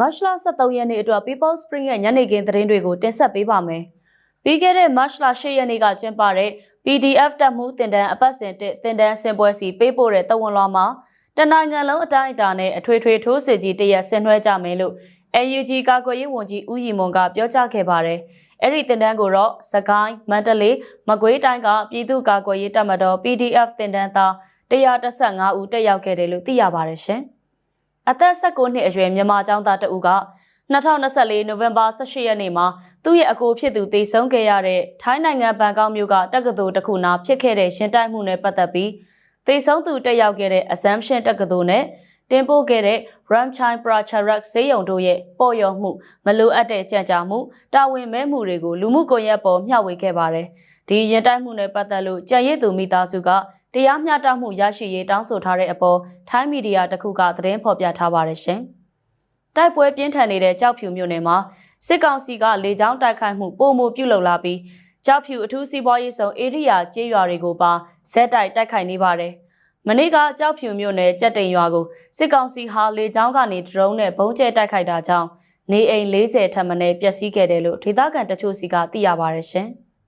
မတ်လ23ရက်နေ့အတွက် People Spring ရဲ့ညနေခင်းသတင်းတွေကိုတင်ဆက်ပေးပါမယ်။ပြီးခဲ့တဲ့မတ်လ10ရက်နေ့ကကျင်းပတဲ့ PDF တက်မှုတင်တန်းအပတ်စဉ်တစ်တင်တန်းစင်ပွဲစီပေးပို့တဲ့တဝန်လွှာမှာတနိုင်ငံလုံးအတိုင်းအတာနဲ့အထွေထွေထိုးစစ်ကြီးတရက်ဆင်နွှဲကြမယ်လို့ AUG ကာကွယ်ရေးဝန်ကြီးဦးရီမွန်ကပြောကြားခဲ့ပါတယ်။အဲ့ဒီတင်တန်းကိုတော့စကိုင်းမန္တလေးမကွေးတိုင်းကပြည်သူ့ကာကွယ်ရေးတပ်မတော် PDF တင်တန်းသား135ဦးတက်ရောက်ခဲ့တယ်လို့သိရပါတယ်ရှင်။ အသက်19နှစ်အရွယ်မြန်မာကျောင်းသားတဦးက2024နိုဝင်ဘာ18ရက်နေ့မှာသူ့ရဲ့အကိုဖြစ်သူတေဆုံးခဲ့ရတဲ့ထိုင်းနိုင်ငံဘန်ကောက်မြို့ကတက္ကသိုလ်တစ်ခုနာဖြစ်ခဲ့တဲ့ရှင်တိုက်မှုနဲ့ပတ်သက်ပြီးတေဆုံးသူတက်ရောက်ခဲ့တဲ့ Assumption တက္ကသိုလ်နဲ့တင်ပို့ခဲ့တဲ့ Ramchai Pracharak စေယုံတို့ရဲ့ပေါ်ရော်မှုမလိုအပ်တဲ့ကြံ့ကြာမှုတာဝန်မဲမှုတွေကိုလူမှုကွန်ရက်ပေါ်မျှဝေခဲ့ပါတယ်။ဒီရင်တိုက်မှုနဲ့ပတ်သက်လို့ကြံရည်သူမိသားစုက တရားမျှတမှုရရှိရေးတောင်းဆိုထားတဲ့အပေါ်ထိုင်းမီဒီယာတစ်ခုကသတင်းဖော်ပြထားပါတယ်ရှင်။တိုက်ပွဲပြင်းထန်နေတဲ့ကြောက်ဖြူမြို့နယ်မှာစစ်ကောင်စီကလေကြောင်းတိုက်ခိုက်မှုပုံမှုပြုလုပ်လာပြီးကြောက်ဖြူအထူးစီးပွားရေးဆောင်ဧရိယာကျေးရွာတွေကိုပါဇက်တိုက်တိုက်ခိုက်နေပါတယ်။မနေ့ကကြောက်ဖြူမြို့နယ်ကြက်တိန်ရွာကိုစစ်ကောင်စီဟာလေကြောင်းကနေဒရုန်းနဲ့ဘုံကျဲတိုက်ခိုက်တာကြောင့်နေအိမ်40ထပ်မံပျက်စီးခဲ့တယ်လို့ဒေသခံတချို့စီကသိရပါတယ်ရှင်။